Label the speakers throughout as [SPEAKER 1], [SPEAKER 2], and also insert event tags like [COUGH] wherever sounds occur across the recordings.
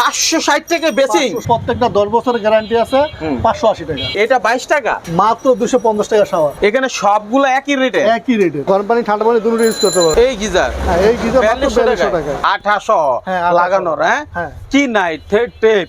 [SPEAKER 1] পাঁচশো ষাট থেকে বেশি।
[SPEAKER 2] প্রত্যেকটা দশ বছরের গ্যারান্টি আছে পাঁচশো আশি টাকা।
[SPEAKER 1] এটা বাইশ টাকা?
[SPEAKER 2] মাত্র দুশো পঞ্চাশ টাকা শাওয়ার।
[SPEAKER 1] এখানে সবগুলো একই রেটে
[SPEAKER 2] একই রেটে গরম পানি ঠান্ডা পানি দুটো ইউজ করতে পারবে।
[SPEAKER 1] এই গিজার?
[SPEAKER 2] হ্যাঁ এই গিজার
[SPEAKER 1] আঠাশো
[SPEAKER 2] হ্যাঁ, 2800
[SPEAKER 1] লাগানোর হ্যাঁ। কি নাই থেট টেপ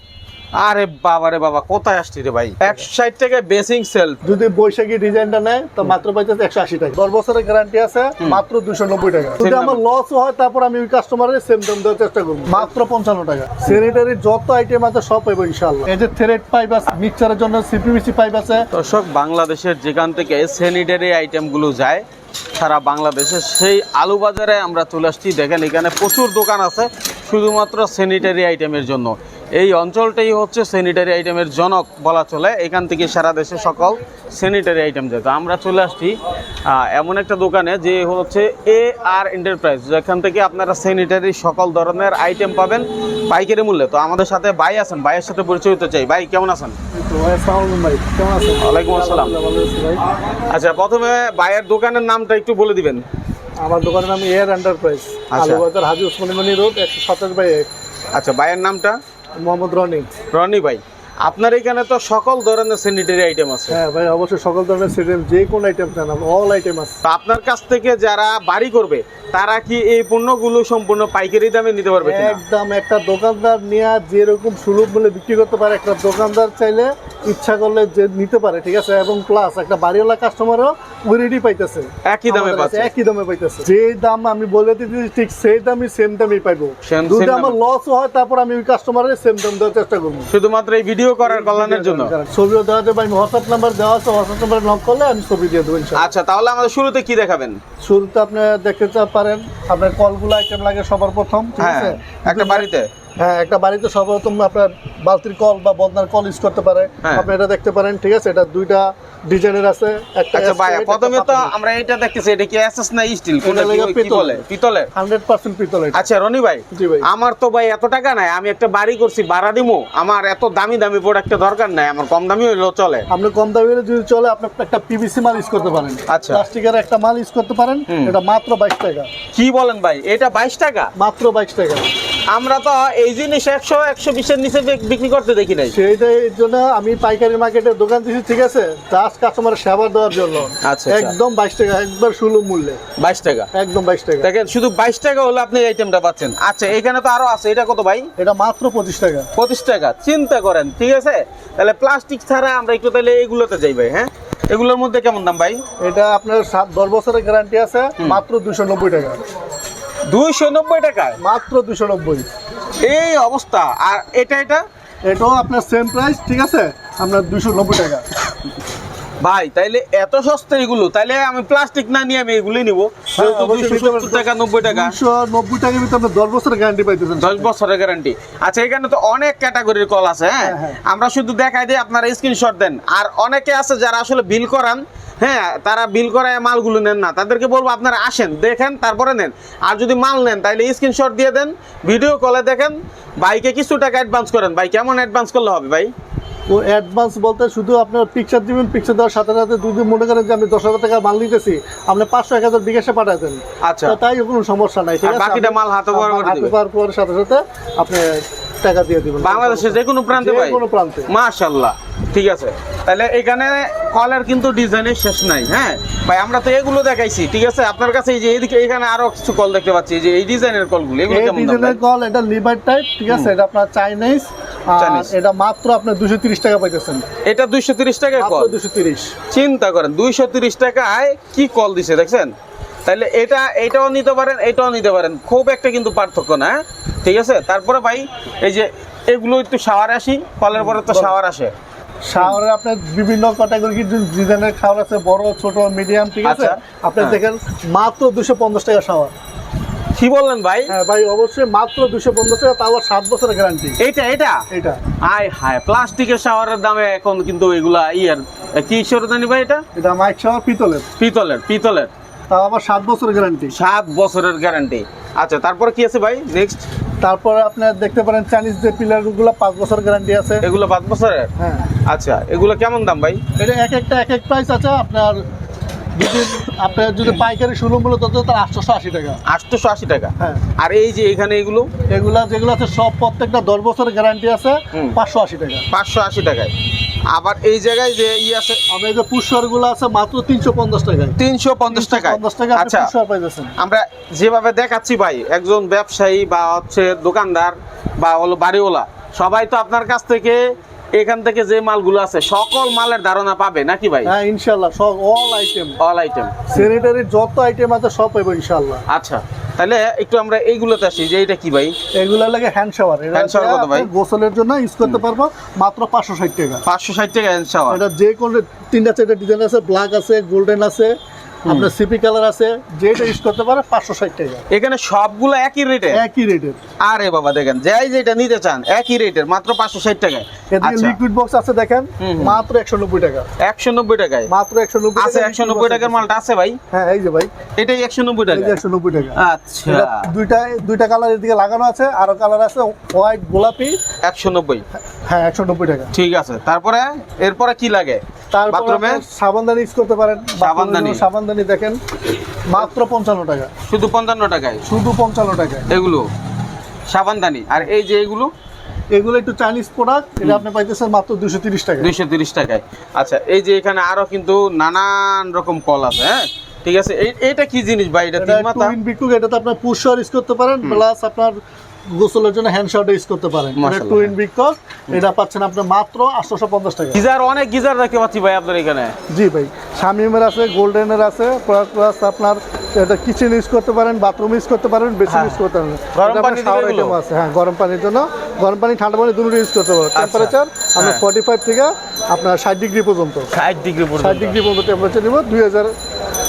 [SPEAKER 1] আরে বাবা রে বাবা কোথায় আসছি রে ভাই? একশো ষাট টাকা বেসিং সেল।
[SPEAKER 2] যদি বৈশাখী ডিজাইনটা নেয় তো মাত্র পাইতেছে একশো আশি টাকা। দশ বছরের গ্যারান্টি আছে মাত্র দুশো নব্বই টাকা। যদি আমার লস হয় তারপর আমি ওই কাস্টমারের সেম দাম দেওয়ার চেষ্টা করব। মাত্র পঞ্চান্ন টাকা। স্যানিটারি যত আইটেম আছে সব পাইবো ইনশাল্লাহ এই যে থ্রেড পাইপ আছে মিক্সারের জন্য সিপিমিসি পাইপ আছে।
[SPEAKER 1] দর্শক বাংলাদেশের যেখান থেকে স্যানিটারি আইটেমগুলো যায় সারা বাংলাদেশে সেই আলু বাজারে আমরা চলে আসছি। দেখেন এখানে প্রচুর দোকান আছে শুধুমাত্র স্যানিটারি আইটেমের জন্য। এই অঞ্চলটাই হচ্ছে স্যানিটারি আইটেমের জনক বলা চলে। এখান থেকে সারা দেশে সকল স্যানিটারি আইটেম যায় তো আমরা চলে আসছি এমন একটা দোকানে যে হচ্ছে এ আর এন্টারপ্রাইজ যেখান থেকে আপনারা স্যানিটারি সকল ধরনের আইটেম পাবেন পাইকারি মূল্যে। তো আমাদের সাথে ভাই আছেন ভাইয়ের সাথে পরিচয় হতে চাই। ভাই কেমন আছেন? ওয়ালাইকুম আসসালাম। আচ্ছা প্রথমে ভাইয়ের দোকানের নামটা একটু বলে দিবেন।
[SPEAKER 2] আমার দোকানের নাম এয়ার এন্টারপ্রাইজ
[SPEAKER 1] আচ্ছা।
[SPEAKER 2] আলুবাজার হাজি উসমানী রোড একশো সাতাশ বাই এক।
[SPEAKER 1] আচ্ছা ভাইয়ের নামটা?
[SPEAKER 2] মোহাম্মদ রনি।
[SPEAKER 1] রনি ভাই আপনার এখানে তো সকল ধরনের স্যানিটারি আইটেম আছে।
[SPEAKER 2] হ্যাঁ ভাই অবশ্যই সকল ধরনের স্যানিটারি যে কোনো আইটেম চান অল আইটেম আছে।
[SPEAKER 1] তো আপনার কাছ থেকে যারা বাড়ি করবে তারা কি এই পণ্যগুলো সম্পূর্ণ পাইকারি দামে নিতে পারবে
[SPEAKER 2] একদম একটা দোকানদার নিয়ে যেরকম সুলভ মূল্যে বিক্রি করতে পারে একটা দোকানদার চাইলে ইচ্ছা করলে যে নিতে পারে ঠিক আছে? এবং প্লাস একটা বাড়িওয়ালা কাস্টমারও ওই পাইতেছে।
[SPEAKER 1] একই দামে পাচ্ছে।
[SPEAKER 2] একই দামে পাইতেছে। যে দাম আমি বলে দিতে ঠিক সেই দামই সেম দামই পাইবো। যদি আমার লস হয় তারপর আমি ওই কাস্টমারের সেম দাম দেওয়ার চেষ্টা করব।
[SPEAKER 1] শুধুমাত্র এই ভিডিও করার কল্যাণের জন্য?
[SPEAKER 2] ছবিও দেওয়া যাবে আমি হোয়াটসঅ্যাপ নাম্বার দেওয়া আছে হোয়াটসঅ্যাপ নাম্বার নক করলে আমি ছবি দিয়ে দেবো
[SPEAKER 1] আচ্ছা তাহলে আমাদের শুরুতে কি দেখাবেন?
[SPEAKER 2] শুরুতে আপনি দেখতে পারেন আপনার কলগুলো আইটেম লাগে সবার প্রথম ঠিক
[SPEAKER 1] হ্যাঁ
[SPEAKER 2] আছে
[SPEAKER 1] একটা বাড়িতে।
[SPEAKER 2] হ্যাঁ একটা বাড়িতে সর্বপ্রথম আপনার বালতির কল বা বদনার কল ইউজ করতে পারে।
[SPEAKER 1] হ্যাঁ।
[SPEAKER 2] আপনি এটা দেখতে পারেন ঠিক আছে? এটা দুইটা ডিজাইনের আছে একটা
[SPEAKER 1] আচ্ছা প্রথমে তো আমরা এটা দেখতেছি এটা কি এসএস না স্টিল কোনটা কি-। বলে?
[SPEAKER 2] হান্ড্রেড পার্সেন্ট পিতল
[SPEAKER 1] আচ্ছা রনি ভাই আমার তো ভাই এত টাকা নাই আমি একটা বাড়ি করছি ভাড়া দিমু। আমার এত দামি দামি প্রোডাক্টের দরকার নাই আমার কম দামি হইলেও চলে।
[SPEAKER 2] আপনি কম দামে যদি চলে আপনি একটা পিভিসি মাল ইউজ করতে পারেন।
[SPEAKER 1] আচ্ছা।
[SPEAKER 2] প্লাস্টিকের একটা মাল ইউজ করতে পারেন এটা মাত্র বাইশ টাকা।
[SPEAKER 1] কি বলেন ভাই এটা বাইশ টাকা?
[SPEAKER 2] মাত্র বাইশ টাকা।
[SPEAKER 1] আমরা তো এই জিনিস একশো একশো বিশের নিচে বিক্রি করতে দেখি নাই।
[SPEAKER 2] সেইটাই জন্য আমি পাইকারি মার্কেটে দোকান দিয়েছি ঠিক আছে? জাস্ট কাস্টমারের সেবা দেওয়ার জন্য।
[SPEAKER 1] আচ্ছা, আচ্ছা।
[SPEAKER 2] একদম বাইশ টাকা একবার সুলভ মূল্যে।
[SPEAKER 1] বাইশ টাকা।
[SPEAKER 2] একদম বাইশ টাকা।
[SPEAKER 1] দেখেন শুধু বাইশ টাকা হলে আপনি আইটেমটা পাচ্ছেন। আচ্ছা এখানে তো আরও আছে। এটা কত ভাই?
[SPEAKER 2] এটা মাত্র পঁচিশ টাকা।
[SPEAKER 1] পঁচিশ টাকা। চিন্তা করেন ঠিক আছে? তাহলে প্লাস্টিক ছাড়া আমরা একটু তাহলে এগুলোতে যাই ভাই হ্যাঁ? এগুলোর মধ্যে কেমন দাম ভাই?
[SPEAKER 2] এটা আপনার সাত দশ বছরের গ্যারান্টি আছে মাত্র দুশো নব্বই টাকা।
[SPEAKER 1] দুইশো নব্বই টাকায়।
[SPEAKER 2] মাত্র দুশো নব্বই।
[SPEAKER 1] এই অবস্থা। আর এটা এটা?
[SPEAKER 2] এটাও আপনার সেম প্রাইস ঠিক আছে? আপনার দুশো নব্বই টাকা।
[SPEAKER 1] ভাই তাইলে এত সস্তা এগুলো? তাইলে আমি প্লাস্টিক না নিয়ে আমি এগুলোই নিবো।
[SPEAKER 2] হ্যাঁ,
[SPEAKER 1] যেহেতু
[SPEAKER 2] অবশ্যই
[SPEAKER 1] 270
[SPEAKER 2] নিতে পারেন।
[SPEAKER 1] টাকা নব্বই টাকা।
[SPEAKER 2] নব্বই টাকার ভিতরে আপনি দশ বছরের গ্যারান্টি পাইতেছেন।
[SPEAKER 1] দশ বছরের গ্যারান্টি আচ্ছা এখানে তো অনেক ক্যাটাগরির কল আছে হ্যাঁ?
[SPEAKER 2] হ্যাঁ, হ্যাঁ।
[SPEAKER 1] আমরা শুধু দেখাই দিই আপনারা স্ক্রিনশট দেন। আর অনেকে আছে যারা আসলে বিল করান হ্যাঁ তারা বিল করায় মালগুলো নেন না। তাদেরকে বলব আপনারা আসেন দেখেন তারপরে নেন। আর যদি মাল নেন তাহলে স্ক্রিনশট দিয়ে দেন ভিডিও কলে দেখেন বাইকে কিছু টাকা অ্যাডভান্স করেন। ভাই কেমন অ্যাডভান্স করলে হবে ভাই?
[SPEAKER 2] ও অ্যাডভান্স বলতে শুধু আপনার পিকচার দিবেন পিকচার দেওয়ার সাথে সাথে যদি মনে করেন যে আমি দশ হাজার টাকা মাল নিতেছি আপনি পাঁচশো এক হাজার বিকাশে পাঠাতেন
[SPEAKER 1] আচ্ছা।
[SPEAKER 2] তো তাই কোনো সমস্যা নাই ঠিক আছে?
[SPEAKER 1] বাকিটা মাল হাতে পাওয়ার করে
[SPEAKER 2] হাতে পাওয়ার পর সাথে সাথে আপনি টাকা দিয়ে দিবেন।
[SPEAKER 1] বাংলাদেশের যে কোনো প্রান্তে
[SPEAKER 2] যে কোনো প্রান্তে।
[SPEAKER 1] মাশাল্লাহ ঠিক আছে। তাহলে এখানে কলের কিন্তু ডিজাইনের শেষ নাই হ্যাঁ? ভাই আমরা তো এগুলো দেখাইছি ঠিক আছে? আপনার কাছে এই যে এইদিকে এখানে আরও কিছু কল দেখতে পাচ্ছি এই যে এই ডিজাইনের কলগুলো এগুলো কেমন দাম
[SPEAKER 2] ডিজাইনের কল এটা লিভার টাইপ ঠিক আছে? এটা আপনার চাইনিজ এটা মাত্র দুশো তিরিশ টাকা পাইতেছেন।
[SPEAKER 1] এটা দুইশো তিরিশ টাকার কল?
[SPEAKER 2] দুশো তিরিশ।
[SPEAKER 1] চিন্তা করেন দুইশো তিরিশ টাকায় কি কল দিছে দেখছেন? তাহলে এটা এটাও নিতে পারেন এটাও নিতে পারেন খুব একটা কিন্তু পার্থক্য না হ্যাঁ? ঠিক আছে? তারপরে ভাই এই যে এগুলো একটু শাওয়ার আসি কলের পরে তো শাওয়ার আসে।
[SPEAKER 2] শাওয়ারে আপনার বিভিন্ন ক্যাটাগরি ডিজাইনের খাওয়ার আছে বড় ছোট মিডিয়াম ঠিক আছে?
[SPEAKER 1] আচ্ছা।
[SPEAKER 2] আপনি
[SPEAKER 1] হ্যাঁ।
[SPEAKER 2] দেখেন মাত্র দুশো পঞ্চাশ টাকা শাওয়ার।
[SPEAKER 1] কি বললেন ভাই?
[SPEAKER 2] হ্যাঁ ভাই অবশ্যই মাত্র দুশো পঞ্চাশ টাকা তাও আবার সাত বছরের গ্যারান্টি
[SPEAKER 1] এইটা এটা
[SPEAKER 2] এটা
[SPEAKER 1] আয় হায় প্লাস্টিকের শাওয়ারের দামে এখন কিন্তু এগুলা ইয়ার কি সরদানি ভাই এটা?
[SPEAKER 2] এটা মাইক শাওয়ার পিতলের।
[SPEAKER 1] পিতলের পিতলের।
[SPEAKER 2] তাও আবার সাত বছরের গ্যারান্টি
[SPEAKER 1] সাত বছরের গ্যারান্টি আচ্ছা তারপরে কি আছে ভাই? নেক্সট
[SPEAKER 2] তারপরে আপনার দেখতে পারেন চাইনিজ যে পিলারগুলো পাঁচ বছর গ্যারান্টি আছে।
[SPEAKER 1] এগুলো পাঁচ বছরের?
[SPEAKER 2] হ্যাঁ।
[SPEAKER 1] আচ্ছা এগুলো কেমন দাম ভাই?
[SPEAKER 2] এটা এক একটা এক এক প্রাইস আছে আপনার যদি আপনার যদি পাইকারি মূল্য তত তার আটশোশো আশি টাকা।
[SPEAKER 1] আটশোশো আশি টাকা?
[SPEAKER 2] হ্যাঁ।
[SPEAKER 1] আর এই যে এখানে এগুলো?
[SPEAKER 2] এগুলা যেগুলো আছে সব প্রত্যেকটা দশ বছরের গ্যারান্টি আছে পাঁচশো আশি টাকা।
[SPEAKER 1] পাঁচশো আশি টাকায়। আবার এই জায়গায় যে ই আছে
[SPEAKER 2] আমরা এই যে পুষ্করগুলো আছে মাত্র তিনশো পঞ্চাশ টাকায়।
[SPEAKER 1] তিনশো পঞ্চাশ টাকায়। আচ্ছা আমরা যেভাবে দেখাচ্ছি ভাই একজন ব্যবসায়ী বা হচ্ছে দোকানদার বা হলো বাড়িওয়ালা সবাই তো আপনার কাছ থেকে এখান থেকে যে মালগুলো আছে সকল মালের ধারণা পাবে নাকি ভাই?
[SPEAKER 2] হ্যাঁ ইনশাল্লাহ সব অল আইটেম
[SPEAKER 1] অল আইটেম
[SPEAKER 2] স্যানিটারির যত আইটেম আছে সব পাইবো ইনশাল্লাহ।
[SPEAKER 1] আচ্ছা। তাহলে একটু আমরা এইগুলোতে আসি যে এটা কি ভাই?
[SPEAKER 2] এগুলো লাগে হ্যান্ড শাওয়ার
[SPEAKER 1] হ্যান্ড শাওয়ার কত ভাই?
[SPEAKER 2] গোসলের জন্য ইউজ করতে পারব মাত্র পাঁচশো ষাট টাকা।
[SPEAKER 1] 560 টাকা হ্যান্ড শাওয়ার
[SPEAKER 2] এটা যে কোন তিনটা চারটা ডিজাইন আছে ব্ল্যাক আছে গোল্ডেন আছে। আপনার সিপি কালার আছে যেটা ইউজ করতে পারে পাঁচশো ষাট টাকা।
[SPEAKER 1] এখানে সবগুলো একই রেটে
[SPEAKER 2] একই রেটের
[SPEAKER 1] আরে বাবা দেখেন যাই যেটা নিতে চান একই রেটের মাত্র পাঁচশো ষাট টাকায়।
[SPEAKER 2] এদিকে
[SPEAKER 1] আচ্ছা।
[SPEAKER 2] লিকুইড বক্স আছে দেখেন। মাত্র একশো নব্বই টাকা।
[SPEAKER 1] একশো নব্বই টাকায়?
[SPEAKER 2] মাত্র একশো নব্বই
[SPEAKER 1] আছে একশো নব্বই টাকার মালটা আছে ভাই?
[SPEAKER 2] হ্যাঁ এই যে ভাই।
[SPEAKER 1] এটাই একশো নব্বই টাকা।
[SPEAKER 2] একশো নব্বই টাকা।
[SPEAKER 1] আচ্ছা।
[SPEAKER 2] দুইটা দুইটা কালার এদিকে লাগানো আছে আরও কালার আছে হোয়াইট গোলাপি।
[SPEAKER 1] একশো নব্বই।
[SPEAKER 2] হ্যাঁ একশো নব্বই টাকা।
[SPEAKER 1] ঠিক আছে তারপরে এরপরে কি লাগে? বাথরুমে
[SPEAKER 2] সাবানদানি ইউজ করতে পারেন।
[SPEAKER 1] সাবানদানি।
[SPEAKER 2] সাবানদানি দেখেন মাত্র পঞ্চান্ন টাকা।
[SPEAKER 1] শুধু পঞ্চান্ন টাকায়?
[SPEAKER 2] শুধু পঞ্চান্ন টাকা
[SPEAKER 1] এগুলো? সাবানদানি। আর এই যে এগুলো?
[SPEAKER 2] এগুলো একটু চাইনিজ প্রোডাক্ট এটা আপনি পাইতেছেন মাত্র দুশো তিরিশ টাকা
[SPEAKER 1] দুইশো তিরিশ টাকায়। আচ্ছা এই যে এখানে আরও কিন্তু নানান রকম কল আছে হ্যাঁ? ঠিক আছে এইটা কি জিনিস ভাই? এটা
[SPEAKER 2] এটা
[SPEAKER 1] তিন মাথা
[SPEAKER 2] বিকুক এটাতে আপনার পুষার ইউজ করতে পারেন প্লাস আপনার গোসলের জন্য হ্যান্ড শাওয়ার ইউজ করতে পারেন। এটা
[SPEAKER 1] মাশাআল্লাহ।
[SPEAKER 2] টুইন বিকক এটা পাচ্ছেন আপনি মাত্র আটশোশো পঞ্চাশ টাকা।
[SPEAKER 1] গিজার অনেক গিজার দেখতে পাচ্ছি ভাই আপনার এখানে।
[SPEAKER 2] জি ভাই শামিমের আছে গোল্ডেনের আছে প্লাস আপনার এটা কিচেন ইউজ করতে পারেন বাথরুম ইউজ করতে পারেন বেসিন
[SPEAKER 1] হ্যাঁ।
[SPEAKER 2] ইউজ করতে পারেন।
[SPEAKER 1] গরম পানি
[SPEAKER 2] shower আছে হ্যাঁ গরম পানির জন্য। গরম পানি ঠান্ডা পানি দুটো ইউজ করতে পারবেন। টেম্পারেচার আপনার
[SPEAKER 1] হ্যাঁ।
[SPEAKER 2] ফর্টি ফাইভ থেকে আপনার ষাট ডিগ্রি পর্যন্ত।
[SPEAKER 1] ষাট ডিগ্রি
[SPEAKER 2] ষাট
[SPEAKER 1] পর্যন্ত
[SPEAKER 2] ডিগ্রি পর্যন্ত টেম্পারেচার নিব দুই হাজার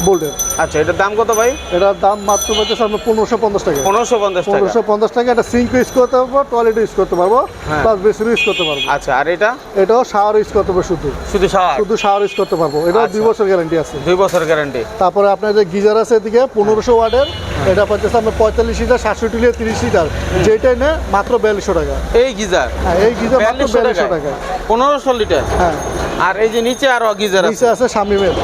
[SPEAKER 2] বোল্ডের
[SPEAKER 1] আচ্ছা এটার দাম কত ভাই?
[SPEAKER 2] এটার দাম মাত্র পাইতেছে আপনার পনেরোশো পঞ্চাশ টাকা।
[SPEAKER 1] পনেরোশো পঞ্চাশ
[SPEAKER 2] পনেরোশো পঞ্চাশ টাকা এটা সিঙ্ক ইউজ করতে পারব টয়লেট ইউজ করতে পারব
[SPEAKER 1] হ্যাঁ।
[SPEAKER 2] প্লাস বেসিন ইউজ করতে পারব।
[SPEAKER 1] আচ্ছা আর এটা?
[SPEAKER 2] এটাও শাওয়ার ইউজ করতে পারব শুধু।
[SPEAKER 1] শুধু শাওয়ার?
[SPEAKER 2] শুধু শাওয়ার ইউজ করতে পারব। দুই
[SPEAKER 1] আচ্ছা।
[SPEAKER 2] বছর গ্যারান্টি আছে।
[SPEAKER 1] দুই বছর গ্যারান্টি।
[SPEAKER 2] তারপরে আপনার যে গিজার আছে এদিকে পনেরোশো ওয়ার্ডের এটা পাচ্ছে আপনার পঁয়তাল্লিশ লিটার সাতষট্টি লিটার তিরিশ লিটার। যেটাই নেয় মাত্র বিয়াল্লিশশো টাকা।
[SPEAKER 1] এই গিজার?
[SPEAKER 2] হ্যাঁ এই গিজার মাত্র
[SPEAKER 1] বিয়াল্লিশশো টাকা পনেরোশো লিটার?
[SPEAKER 2] হ্যাঁ।
[SPEAKER 1] আর এই যে নিচে আরও গিজার আছে?
[SPEAKER 2] নিচে আছে শামিমের।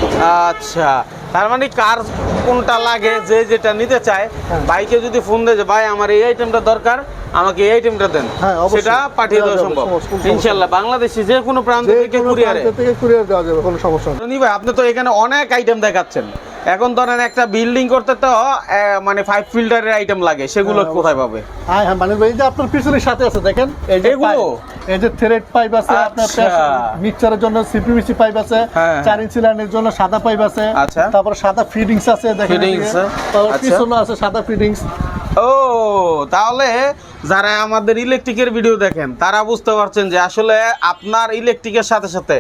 [SPEAKER 1] আচ্ছা। তার মানে কার কোনটা লাগে যে যেটা নিতে চায়
[SPEAKER 2] হ্যাঁ।
[SPEAKER 1] বাইকে যদি ফোন দেয় যে ভাই আমার এই আইটেমটা দরকার আমাকে এই আইটেমটা দেন।
[SPEAKER 2] হ্যাঁ,
[SPEAKER 1] সেটা পাঠিয়ে দেওয়া সম্ভব। ইনশাল্লাহ বাংলাদেশে যে কোনো প্রান্ত থেকে কুরিয়ারে
[SPEAKER 2] থেকে কুরিয়ার দেওয়া যাবে কোনো সমস্যা নেই।
[SPEAKER 1] ভাই আপনি তো এখানে অনেক আইটেম দেখাচ্ছেন। এখন ধরেন একটা বিল্ডিং করতে তো মানে ফাইভ ফিল্টারের আইটেম লাগে সেগুলো
[SPEAKER 2] হ্যাঁ,
[SPEAKER 1] কোথায় পাবে?
[SPEAKER 2] হ্যাঁ হ্যাঁ মানে এই যে আপনার পিছনের সাথে আছে দেখেন
[SPEAKER 1] এগুলো?
[SPEAKER 2] এই যে থ্রেড পাইপ আছে আপনার
[SPEAKER 1] আচ্ছা।
[SPEAKER 2] মিক্সচারের জন্য সিপিভিসি পাইপ আছে
[SPEAKER 1] হ্যাঁ।
[SPEAKER 2] ইঞ্চি লাইনের জন্য সাদা পাইপ আছে
[SPEAKER 1] আচ্ছা।
[SPEAKER 2] তারপর সাদা ফিডিংস আছে দেখেন
[SPEAKER 1] আচ্ছা।
[SPEAKER 2] পিছনে আছে সাদা ফিডিংস
[SPEAKER 1] ও তাহলে যারা আমাদের ইলেকট্রিকের ভিডিও দেখেন তারা বুঝতে পারছেন যে আসলে আপনার ইলেকট্রিকের সাথে সাথে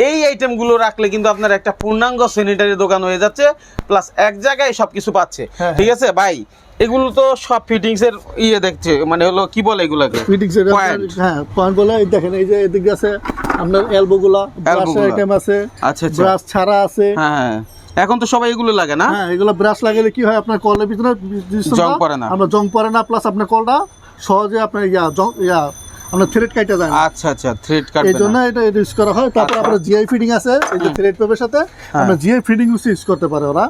[SPEAKER 1] এই আইটেমগুলো রাখলে কিন্তু আপনার একটা পূর্ণাঙ্গ স্যানিটারি দোকান হয়ে যাচ্ছে প্লাস এক জায়গায় সবকিছু পাচ্ছে
[SPEAKER 2] হ্যাঁ,
[SPEAKER 1] ঠিক আছে ভাই এগুলো তো সব ফিটিংস এর ইয়ে দেখছে মানে হলো কি বলে এগুলাকে?
[SPEAKER 2] Fittings
[SPEAKER 1] Point.
[SPEAKER 2] হ্যাঁ পয়েন্ট বলে দেখেন এই যে এদিকে আছে আপনার এলবো গুলা ব্রাশ আইটেম আছে
[SPEAKER 1] আচ্ছা আচ্ছা।
[SPEAKER 2] ব্রাশ ছাড়া আছে।
[SPEAKER 1] হ্যাঁ হ্যাঁ এখন তো সবাই এগুলো লাগে না?
[SPEAKER 2] হ্যাঁ এগুলো ব্রাশ লাগালে কি হয় আপনার কলের ভিতরে
[SPEAKER 1] জং পড়ে না।
[SPEAKER 2] আপনার জং পড়ে না প্লাস আপনার কলটা সহজে আপনার ইয়া জং ইয়া আপনার থ্রেড কাটা যায়
[SPEAKER 1] আচ্ছা আচ্ছা থ্রেড
[SPEAKER 2] এই জন্য এটা ইউজ করা হয়। তারপর
[SPEAKER 1] আচ্ছা।
[SPEAKER 2] আপনার জিআই ফিডিং আছে এই যে থ্রেড পেপের সাথে আমরা জিআই ফিডিং ইউজ করতে পারে ওরা।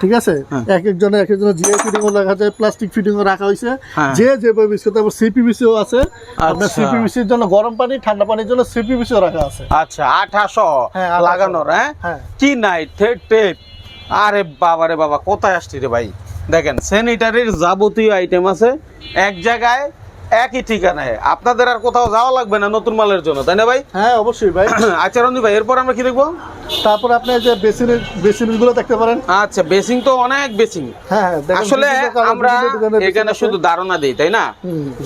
[SPEAKER 2] ঠিক আছে?
[SPEAKER 1] হ্যাঁ।
[SPEAKER 2] এক একজনের এক একজনের জিআই ফিডিং রাখা যায় প্লাস্টিক ফিডিং রাখা হয়েছে
[SPEAKER 1] হ্যাঁ।
[SPEAKER 2] যে যেভাবে করতে পারবে সিপিবিসিও আছে। আপনার
[SPEAKER 1] আচ্ছা।
[SPEAKER 2] সিপিবিসির জন্য গরম পানি ঠান্ডা পানির জন্য সিপিবিসিও রাখা আছে।
[SPEAKER 1] আচ্ছা আঠাশো
[SPEAKER 2] হ্যাঁ, 1800
[SPEAKER 1] লাগানোর হ্যাঁ?
[SPEAKER 2] হ্যাঁ।
[SPEAKER 1] কি নাই থেট টেট আরে বাবা রে বাবা কোথায় আসছি রে ভাই? দেখেন স্যানিটারির যাবতীয় আইটেম আছে। এক জায়গায় একই ঠিকানায় আপনাদের আর কোথাও যাওয়া লাগবে না নতুন মালের জন্য তাই না ভাই?
[SPEAKER 2] হ্যাঁ অবশ্যই ভাই। [CLEARS THROAT]
[SPEAKER 1] আচ্ছা রঞ্জি ভাই এরপর আমরা কি দেখব?
[SPEAKER 2] তারপর আপনি যে বেসিনের বেসিনেরগুলো দেখতে পারেন।
[SPEAKER 1] আচ্ছা বেসিং তো অনেক বেসিং
[SPEAKER 2] হ্যাঁ হ্যাঁ
[SPEAKER 1] আসলে আমরা এখানে শুধু ধারণা দিই তাই না?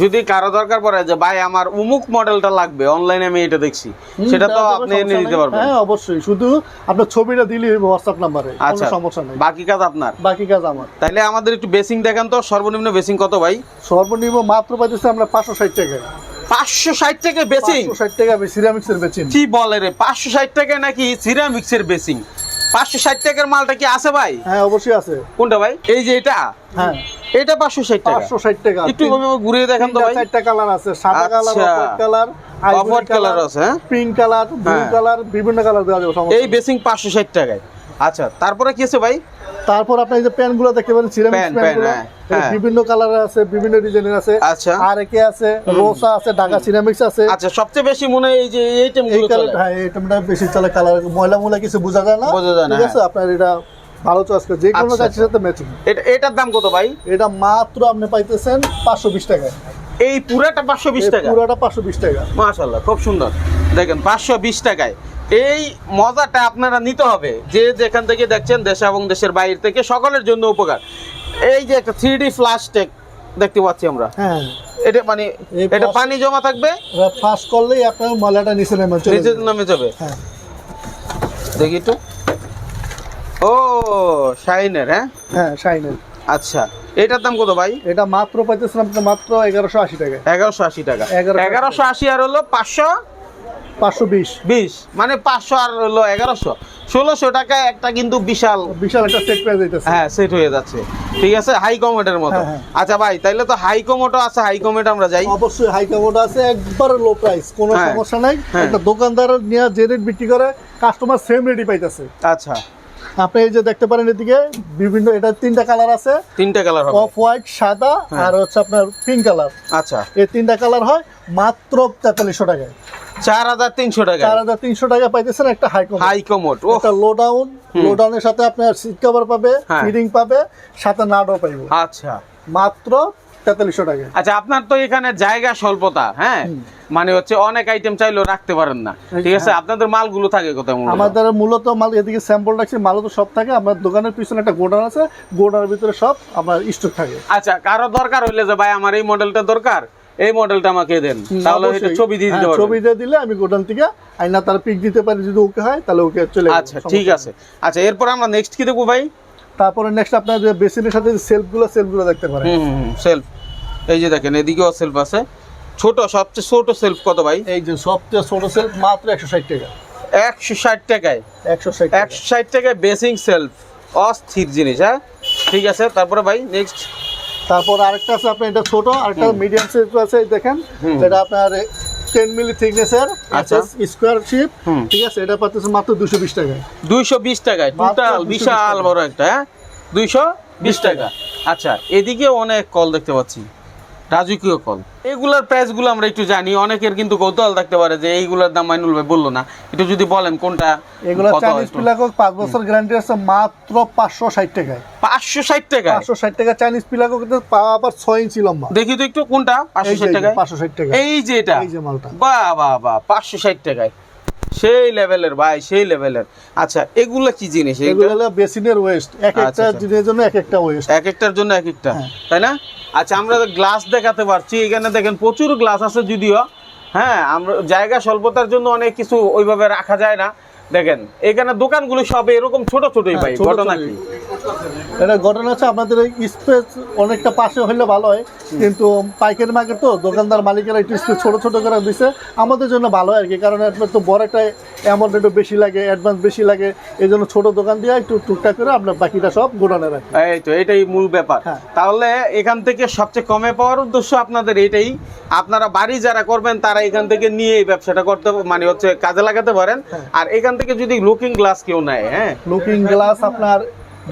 [SPEAKER 1] যদি কারও দরকার পড়ে যে ভাই আমার উমুক মডেলটা লাগবে অনলাইনে আমি এটা দেখছি। সেটা তো আপনি এনে দিতে পারবেন।
[SPEAKER 2] হ্যাঁ অবশ্যই। শুধু আপনার ছবিটা দিলেই হোয়াটসঅ্যাপ নম্বরে কোনো
[SPEAKER 1] আচ্ছা
[SPEAKER 2] সমস্যা নেই।
[SPEAKER 1] বাকি কাজ আপনার?
[SPEAKER 2] বাকি কাজ আমার।
[SPEAKER 1] তাইলে আমাদের একটু বেসিং দেখান তো সর্বনিম্ন বেসিং কত ভাই?
[SPEAKER 2] সর্বনিম্ন মাত্র পাইতেছে আমরা পাঁচশো ষাট টাকা।
[SPEAKER 1] পাঁচশো ষাট টাকা বেসিং
[SPEAKER 2] ষাট টাকা সিরামিক্স এর বেচিন
[SPEAKER 1] কি বলে রে পাঁচশো ষাট টাকা নাকি সিরামিক্স এর বেসিং পাঁচশো ষাট টাকার মালটা কি আছে ভাই?
[SPEAKER 2] হ্যাঁ অবশ্যই আছে।
[SPEAKER 1] কোনটা ভাই? এই যে এটা?
[SPEAKER 2] হ্যাঁ।
[SPEAKER 1] এটা পাঁচশো ষাট টাকা।
[SPEAKER 2] পাঁচশো ষাট টাকা
[SPEAKER 1] একটু ঘুরিয়ে দেখান তো ভাই।
[SPEAKER 2] চারটা কালার আছে। সাদা কালার
[SPEAKER 1] আচ্ছা।
[SPEAKER 2] অফ কালার
[SPEAKER 1] আছে?
[SPEAKER 2] Pink colour blue. কালার বিভিন্ন কালার দেওয়া যাবে
[SPEAKER 1] এই বেসিং পাঁচশো ষাট টাকায়। আচ্ছা তারপরে কি আছে ভাই?
[SPEAKER 2] তারপর আপনি যে প্যানগুলো দেখতে পারেন সিরামিক
[SPEAKER 1] প্যান,
[SPEAKER 2] প্যানগুলো
[SPEAKER 1] প্যান, হ্যাঁ, হ্যাঁ।
[SPEAKER 2] বিভিন্ন কালারের আছে বিভিন্ন ডিজাইনের আছে।
[SPEAKER 1] আচ্ছা।
[SPEAKER 2] আর একে আছে? রোসা আছে ঢাকা সিরামিক্স আছে।
[SPEAKER 1] আচ্ছা সবচেয়ে বেশি মনে এই যে এই আইটেমগুলো চলে।
[SPEAKER 2] হ্যাঁ এই আইটেমটা বেশি চলে। কালার ময়লা ময়লা কিছু বোঝা যায় না।
[SPEAKER 1] বোঝা যায় না,
[SPEAKER 2] ঠিক আছে? আপনার এটা ভালো চয়েস করে যে কোনো
[SPEAKER 1] আচ্ছা,
[SPEAKER 2] কাজের সাথে ম্যাচিং
[SPEAKER 1] এটা এটার দাম কত ভাই?
[SPEAKER 2] এটা মাত্র আপনি পাইতেছেন পাঁচশো বিশ টাকায়।
[SPEAKER 1] এই পুরাটা পাঁচশো বিশ
[SPEAKER 2] এই
[SPEAKER 1] টাকা?
[SPEAKER 2] পুরোটা পাঁচশো বিশ টাকা।
[SPEAKER 1] মাশাল্লাহ খুব সুন্দর। দেখেন পাঁচশো বিশ টাকায়। এই মজাটা আপনারা নিতে হবে। যে যেখান থেকে দেখছেন দেশে এবং দেশের বাইরে থেকে সকলের জন্য উপকার। এই যে একটা থ্রি ডি ফ্লাশ টেক দেখতে পাচ্ছি আমরা।
[SPEAKER 2] হ্যাঁ।
[SPEAKER 1] এটা মানে এটা পানি জমা থাকবে?
[SPEAKER 2] ফাঁস করলেই আপনার ময়লাটা নিচে নেমে চলে
[SPEAKER 1] নিচে। নামে যাবে।
[SPEAKER 2] হ্যাঁ।
[SPEAKER 1] দেখি একটু। ও শাইনের হ্যাঁ?
[SPEAKER 2] হ্যাঁ শাইনের।
[SPEAKER 1] আচ্ছা। এটার দাম কত ভাই?
[SPEAKER 2] এটা মাত্র পাইতেছেন আপনি মাত্র এগারোশো আশি টাকা।
[SPEAKER 1] এগারোশো আশি টাকা।
[SPEAKER 2] 1180
[SPEAKER 1] এগারোশো আশি আর হলো পাঁচশো
[SPEAKER 2] পাঁচশো বিশ।
[SPEAKER 1] বিশ। মানে পাঁচশো আর হলো এগারোশো। ষোলোশো টাকায় একটা কিন্তু বিশাল
[SPEAKER 2] বিশাল একটা সেট প্রাইস দিতেছে
[SPEAKER 1] হ্যাঁ সেট হয়ে যাচ্ছে। ঠিক আছে? হাই কমেটের মতো।
[SPEAKER 2] হ্যাঁ, হ্যাঁ।
[SPEAKER 1] আচ্ছা ভাই তাইলে তো হাই কমেটও আছে হাই কমেট আমরা যাই।
[SPEAKER 2] অবশ্যই হাই কাপড় আছে একবার লো প্রাইস কোনো
[SPEAKER 1] হ্যাঁ,
[SPEAKER 2] সমস্যা নাই। একটা দোকানদার নিয়ে যে রেট বিক্রি করে কাস্টমার সেম রেটই পাইতেছে।
[SPEAKER 1] আচ্ছা।
[SPEAKER 2] আপনি এই যে দেখতে পারেন এদিকে বিভিন্ন এটা তিনটা কালার আছে।
[SPEAKER 1] তিনটা কালার হবে।
[SPEAKER 2] অফ হোয়াইট সাদা
[SPEAKER 1] হ্যাঁ।
[SPEAKER 2] আর হচ্ছে আপনার পিঙ্ক কালার
[SPEAKER 1] আচ্ছা।
[SPEAKER 2] এই তিনটা কালার হয় মাত্র তেতাল্লিশশো টাকায়।
[SPEAKER 1] চার হাজার তিনশো টাকা
[SPEAKER 2] চার হাজার তিনশো টাকা পাইতেছেন একটা হাই
[SPEAKER 1] হাই কমোট ও
[SPEAKER 2] একটা লো ডাউন লো ডাউনের সাথে আপনার সিট কভার পাবে
[SPEAKER 1] হ্যাঁ।
[SPEAKER 2] ফিডিং পাবে সাথে নাটও পাইবে।
[SPEAKER 1] আচ্ছা।
[SPEAKER 2] মাত্র তেতাল্লিশশো টাকা।
[SPEAKER 1] আচ্ছা আপনার তো এখানে জায়গা স্বল্পতা হ্যাঁ? মানে হচ্ছে অনেক আইটেম চাইলেও রাখতে পারেন না। ঠিক আছে? আপনাদের মালগুলো থাকে কোথায়?
[SPEAKER 2] আমাদের মূলত মাল এদিকে স্যাম্পল রাখছি মালও তো সব থাকে। আমার দোকানের পিছনে একটা গোডাউন আছে গোডাউনের ভিতরে সব আমার স্টক থাকে।
[SPEAKER 1] আচ্ছা কারও দরকার হইলে যে ভাই আমার এই মডেলটা দরকার এই মডেলটা আমাকে দেন। তাহলে এটা ছবি দিয়ে দিতে
[SPEAKER 2] হ্যাঁ,
[SPEAKER 1] পারবেন।
[SPEAKER 2] ছবি দিয়ে দিলে আমি গোডাউন থেকে আইনা তার পিক দিতে পারি যদি ওকে হয় তাহলে ওকে চলে
[SPEAKER 1] আচ্ছা ঠিক আছে। আচ্ছা এরপর আমরা নেক্সট কি দেখব ভাই?
[SPEAKER 2] তারপরে নেক্সট আপনার যে বেসিনের সাথে সেলফগুলো সেলফগুলো দেখতে পারেন।
[SPEAKER 1] হুম হুম সেলফ এই যে দেখেন এদিকেও সেলফ আছে। ছোট সবচেয়ে ছোট সেলফ কত ভাই?
[SPEAKER 2] এই যে সবচেয়ে ছোট সেলফ মাত্র একশো ষাট টাকা।
[SPEAKER 1] একশো ষাট টাকায়।
[SPEAKER 2] একশো ষাট
[SPEAKER 1] একশো ষাট টাকায় বেসিং সেলফ অস্থির জিনিস হ্যাঁ? ঠিক আছে তারপরে ভাই নেক্সট
[SPEAKER 2] তারপর আরেকটা আছে আপনার এটা ছোট আরেকটা মিডিয়াম সেলফ আছে দেখেন। এটা আপনার টেন মিলি থিকনেসের
[SPEAKER 1] আচ্ছা।
[SPEAKER 2] স্কয়ার শেপ ঠিক আছে এটা পাচ্ছেন মাত্র দুশো বিশ টাকায়।
[SPEAKER 1] দুইশো বিশ টাকায়
[SPEAKER 2] মাত্র
[SPEAKER 1] টোটাল বিশাল বড় একটা হ্যাঁ? দুইশো বিশ টাকা। আচ্ছা এদিকে অনেক কল দেখতে পাচ্ছি। রাজকীয় কল। এগুলার প্রাইসগুলো আমরা একটু জানি। অনেকের কিন্তু কৌতূহল থাকতে পারে যে এইগুলোর দাম মাইনুল ভাই বলল না। একটু যদি বলেন কোনটা
[SPEAKER 2] এগুলো চাইনিজ পিলাকক পাঁচ বছর গ্যারান্টি আছে মাত্র পাঁচশো ষাট টাকায়।
[SPEAKER 1] পাঁচশো ষাট টাকা
[SPEAKER 2] পাঁচশো ষাট টাকা চাইনিজ পিলাকক পাওয়া আবার ইঞ্চি লম্বা।
[SPEAKER 1] দেখি তো একটু কোনটা? টাকায়?
[SPEAKER 2] টাকা
[SPEAKER 1] এই যে এটা?
[SPEAKER 2] এই যে মালটা।
[SPEAKER 1] বাহ বাহ বাহ পাঁচশো ষাট টাকায়। সেই লেভেলের ভাই সেই লেভেলের আচ্ছা এগুলো কি জিনিস?
[SPEAKER 2] এগুলো বেসিনের ওয়েস্ট এক
[SPEAKER 1] আচ্ছা,
[SPEAKER 2] একটা
[SPEAKER 1] আচ্ছা।
[SPEAKER 2] জিনিসের জন্য এক একটা ওয়েস্ট
[SPEAKER 1] এক একটার জন্য এক একটা।
[SPEAKER 2] হ্যাঁ।
[SPEAKER 1] তাই না? আচ্ছা আমরা গ্লাস দেখাতে পারছি। এখানে দেখেন প্রচুর গ্লাস আছে যদিও। হ্যাঁ আমরা জায়গা স্বল্পতার জন্য অনেক কিছু ওইভাবে রাখা যায় না। দেখেন এখানে দোকানগুলো সব এরকম ছোট ছোটই
[SPEAKER 2] হ্যাঁ,
[SPEAKER 1] ভাই ঘটনা। কি
[SPEAKER 2] এটা ঘটনা হচ্ছে আপনাদের স্পেস অনেকটা পাশে হলে ভালো হয় কিন্তু পাইকারি মার্কেট তো দোকানদার মালিকেরা একটু স্পেস ছোট ছোট করে আমাদের জন্য ভালো আর কি কারণ আপনার তো বড় একটা অ্যামাউন্ট একটু বেশি লাগে অ্যাডভান্স বেশি লাগে এই জন্য ছোট দোকান দিয়ে একটু টুকটাক করে আপনার বাকিটা সব গোডানে রাখি
[SPEAKER 1] এই তো এটাই মূল ব্যাপার
[SPEAKER 2] হ্যাঁ।
[SPEAKER 1] তাহলে এখান থেকে সবচেয়ে কমে পাওয়ার উদ্দেশ্য আপনাদের এটাই আপনারা বাড়ি যারা করবেন তারা এখান থেকে নিয়ে এই ব্যবসাটা করতে মানে হচ্ছে কাজে লাগাতে পারেন
[SPEAKER 2] হ্যাঁ।
[SPEAKER 1] আর এখান থেকে যদি লুকিং গ্লাস কেউ নেয় হ্যাঁ?
[SPEAKER 2] লুকিং গ্লাস আপনার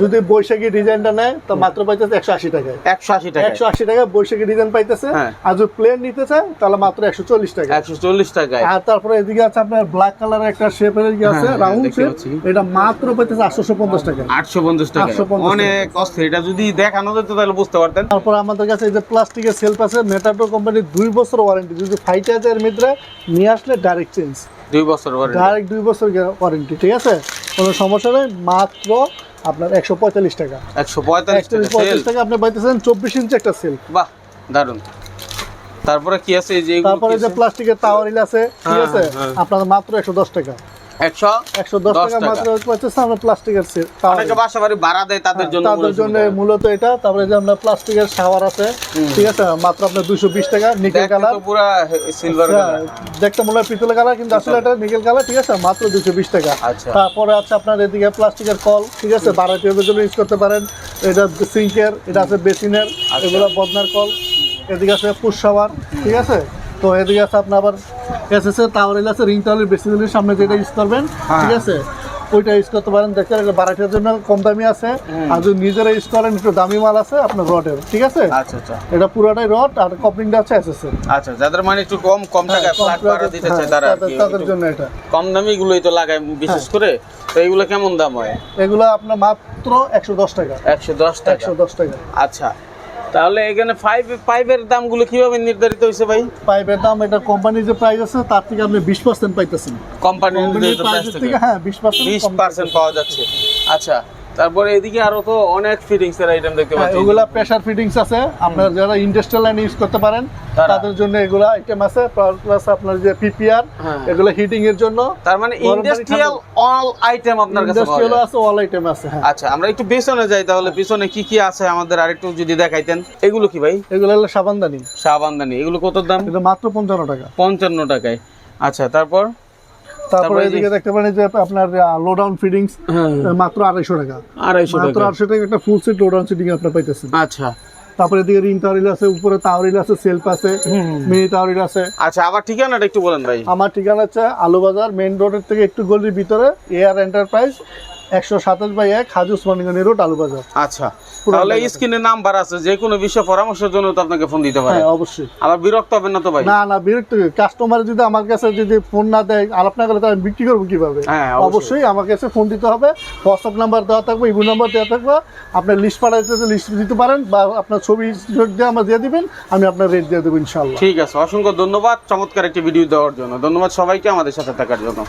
[SPEAKER 2] যদি বৈশাখী ডিজাইনটা নেয় তো মাত্র পাইতেছে একশো আশি টাকায়।
[SPEAKER 1] একশো আশি টাকা
[SPEAKER 2] একশো আশি টাকা বৈশাখী ডিজাইন পাইতেছে।
[SPEAKER 1] হ্যাঁ।
[SPEAKER 2] আর যদি প্লেন নিতে চায় তাহলে মাত্র একশো চল্লিশ টাকা
[SPEAKER 1] একশো চল্লিশ টাকায়।
[SPEAKER 2] আর তারপরে এদিকে আছে আপনার ব্ল্যাক কালারের একটা শেপের ইয়ে আছে
[SPEAKER 1] হ্যাঁ,
[SPEAKER 2] রাউন্ড শেপ এটা মাত্র পাইতেছে আটশোশো পঞ্চাশ টাকা
[SPEAKER 1] আটশো পঞ্চাশ টাকা অনেক অস্থির। এটা যদি দেখানো যেত তাহলে বুঝতে পারতেন।
[SPEAKER 2] তারপর আমাদের কাছে এই যে প্লাস্টিকের সেলফ আছে নেটাটো কোম্পানির দুই বছর ওয়ারেন্টি যদি ফাইটে আছে এর ভিতরে নিয়ে আসলে ডাইরেক্ট চেঞ্জ
[SPEAKER 1] দুই বছর
[SPEAKER 2] ডাইরেক্ট দুই বছর ওয়ারেন্টি ঠিক আছে? কোনো সমস্যা নেই মাত্র আপনার একশো পঁয়তাল্লিশ টাকা।
[SPEAKER 1] একশো পঁয়তাল্লিশ। টাকা
[SPEAKER 2] আপনি পাইতেছেন চব্বিশ ইঞ্চি একটা সিল্ক
[SPEAKER 1] বাহ দারুণ তারপরে কি আছে যে
[SPEAKER 2] তারপরে যে প্লাস্টিকের টাওয়ারিল আছে ঠিক
[SPEAKER 1] হ্যাঁ,
[SPEAKER 2] আছে?
[SPEAKER 1] হ্যাঁ।
[SPEAKER 2] আপনার মাত্র একশো দশ টাকা।
[SPEAKER 1] একশো
[SPEAKER 2] একশো দশ
[SPEAKER 1] 10
[SPEAKER 2] টাকা
[SPEAKER 1] টাকা।
[SPEAKER 2] মাত্র পাইতেছে আমরা প্লাস্টিকের
[SPEAKER 1] অনেকে বাসা বাড়ি ভাড়া দেয় তাদের জন্য
[SPEAKER 2] তাদের
[SPEAKER 1] মূল
[SPEAKER 2] জন্য
[SPEAKER 1] সুবিধা।
[SPEAKER 2] মূলত এটা। তারপরে যে আমরা প্লাস্টিকের শাওয়ার আছে ঠিক আছে মাত্র আপনার দুশো বিশ টাকা নিকেল কালার
[SPEAKER 1] সিলভার কালার
[SPEAKER 2] দেখতে মনে হয় পিতলের কালার কিন্তু আসলে এটা নিকেল কালার ঠিক আছে মাত্র দুশো বিশ টাকা।
[SPEAKER 1] আচ্ছা।
[SPEAKER 2] তারপরে আছে আপনার এদিকে প্লাস্টিকের কল ঠিক আছে বারাটিওদের জন্য ইউজ করতে পারেন। এটা সিঙ্কের এটা আছে বেসিনের
[SPEAKER 1] আচ্ছা।
[SPEAKER 2] এগুলো বদনার কল। এদিকে আছে পুশ শাওয়ার ঠিক আছে। তো এদিকে আছে আপনার আবার এসএসএ টাওয়ার আছে রিং টাওয়ারের বেসিনের সামনে যেটা ইউজ করবেন
[SPEAKER 1] হ্যাঁ।
[SPEAKER 2] ঠিক আছে? ওইটা ইউজ করতে পারেন দেখেন এটা বাড়াইটার জন্য কম দামি আছে। আর যদি নিজেরা ইউজ করেন একটু দামি মাল আছে আপনার রডের ঠিক আছে?
[SPEAKER 1] আচ্ছা আচ্ছা।
[SPEAKER 2] এটা পুরোটাই রড আর কপলিংটা হচ্ছে এসএসএ
[SPEAKER 1] আচ্ছা যাদের মানে একটু কম কম টাকায় প্লাগ ভাড়া দিতে চায় তারা
[SPEAKER 2] হ্যাঁ, তাদের জন্য এটা।
[SPEAKER 1] কম দামি গুলোই তো লাগায় বিশেষ করে। তো এগুলো কেমন দাম হয়?
[SPEAKER 2] এগুলো আপনার মাত্র একশো দশ টাকা।
[SPEAKER 1] একশো দশ টাকা।
[SPEAKER 2] একশো দশ টাকা।
[SPEAKER 1] আচ্ছা তাহলে এখানে পাইপ পাইপের দামগুলো কীভাবে নির্ধারিত হয়েছে ভাই?
[SPEAKER 2] পাইপের দাম এটা কোম্পানির যে প্রাইস আছে তার থেকে আপনি বিশ পার্সেন্ট পাইতেছেন।
[SPEAKER 1] কোম্পানি
[SPEAKER 2] কোম্পানির
[SPEAKER 1] প্রাইস
[SPEAKER 2] প্রাইস
[SPEAKER 1] থেকে?
[SPEAKER 2] থেকে হ্যাঁ বিশ পার্সেন্ট
[SPEAKER 1] বিশ পার্সেন্ট পাওয়া যাচ্ছে। আচ্ছা তারপরে এদিকে আরও তো অনেক ফিটিংস এর আইটেম দেখতে পাচ্ছি।
[SPEAKER 2] ওগুলা প্রেসার ফিটিংস আছে। আপনার যারা ইন্ডাস্ট্রিয়াল লাইন ইউজ করতে পারেন তাদের জন্য এগুলা আইটেম আছে। প্লাস আপনার যে পিপিআর
[SPEAKER 1] হ্যাঁ।
[SPEAKER 2] এগুলো হিটিং এর জন্য।
[SPEAKER 1] তার মানে ইন্ডাস্ট্রিয়াল অল আইটেম আপনার কাছে
[SPEAKER 2] ইন্ডাস্ট্রিয়াল আছে অল আইটেম আছে হ্যাঁ।
[SPEAKER 1] আচ্ছা আমরা একটু পিছনে যাই তাহলে। পিছনে কি কি আছে আমাদের আরেকটু যদি দেখাইতেন। এগুলো কি ভাই?
[SPEAKER 2] এগুলো হলো সাবানদানি
[SPEAKER 1] সাবানদানি এগুলো কত দাম?
[SPEAKER 2] এটা মাত্র পঞ্চান্ন টাকা।
[SPEAKER 1] পঞ্চান্ন টাকায়। আচ্ছা তারপর?
[SPEAKER 2] তারপরে এদিকে দেখতে পারেন যে আপনার লো ডাউন ফিটিংস
[SPEAKER 1] হ্যাঁ।
[SPEAKER 2] মাত্র আড়াইশো টাকা।
[SPEAKER 1] আড়াইশো
[SPEAKER 2] মাত্র আড়াইশো টাকা একটা full set low down seating আপনার পাইতেছেন।
[SPEAKER 1] আচ্ছা।
[SPEAKER 2] তারপরে এদিকে রিং টাওয়ারিল আছে উপরে টাওয়ারিল আছে সেলফ আছে মিনি টাওয়ারিল আছে।
[SPEAKER 1] আচ্ছা আমার ঠিকানাটা একটু বলেন ভাই।
[SPEAKER 2] আমার ঠিকানা হচ্ছে আলু বাজার মেইন রোডের থেকে একটু গলির ভিতরে এয়ার এন্টারপ্রাইজ একশো সাতাশ বাই এক হাজু উসমানীগঞ্জ রোড আলুবাজার।
[SPEAKER 1] আচ্ছা তাহলে স্ক্রিনে নাম্বার আছে যে কোনো বিষয়ে পরামর্শের জন্য তো আপনাকে ফোন দিতে পারে।
[SPEAKER 2] হ্যাঁ অবশ্যই।
[SPEAKER 1] আবার বিরক্ত হবেন না তো ভাই?
[SPEAKER 2] না না বিরক্ত কাস্টমার যদি আমার কাছে যদি ফোন না দেয় আলাপ না করে তাহলে বিক্রি করব কীভাবে?
[SPEAKER 1] হ্যাঁ, অবশ্যই।
[SPEAKER 2] আমার কাছে ফোন দিতে হবে। হোয়াটসঅ্যাপ নাম্বার দেওয়া থাকবে নাম্বার দেওয়া থাকবে। আপনার লিস্ট পাঠাইতে লিস্ট দিতে পারেন বা আপনার ছবি দিয়ে আমার দিয়ে দিবেন আমি আপনার রেট দিয়ে দেবো ইনশাল্লাহ
[SPEAKER 1] ঠিক আছে অসংখ্য ধন্যবাদ। চমৎকার একটি ভিডিও দেওয়ার জন্য। ধন্যবাদ সবাইকে আমাদের সাথে থাকার জন্য।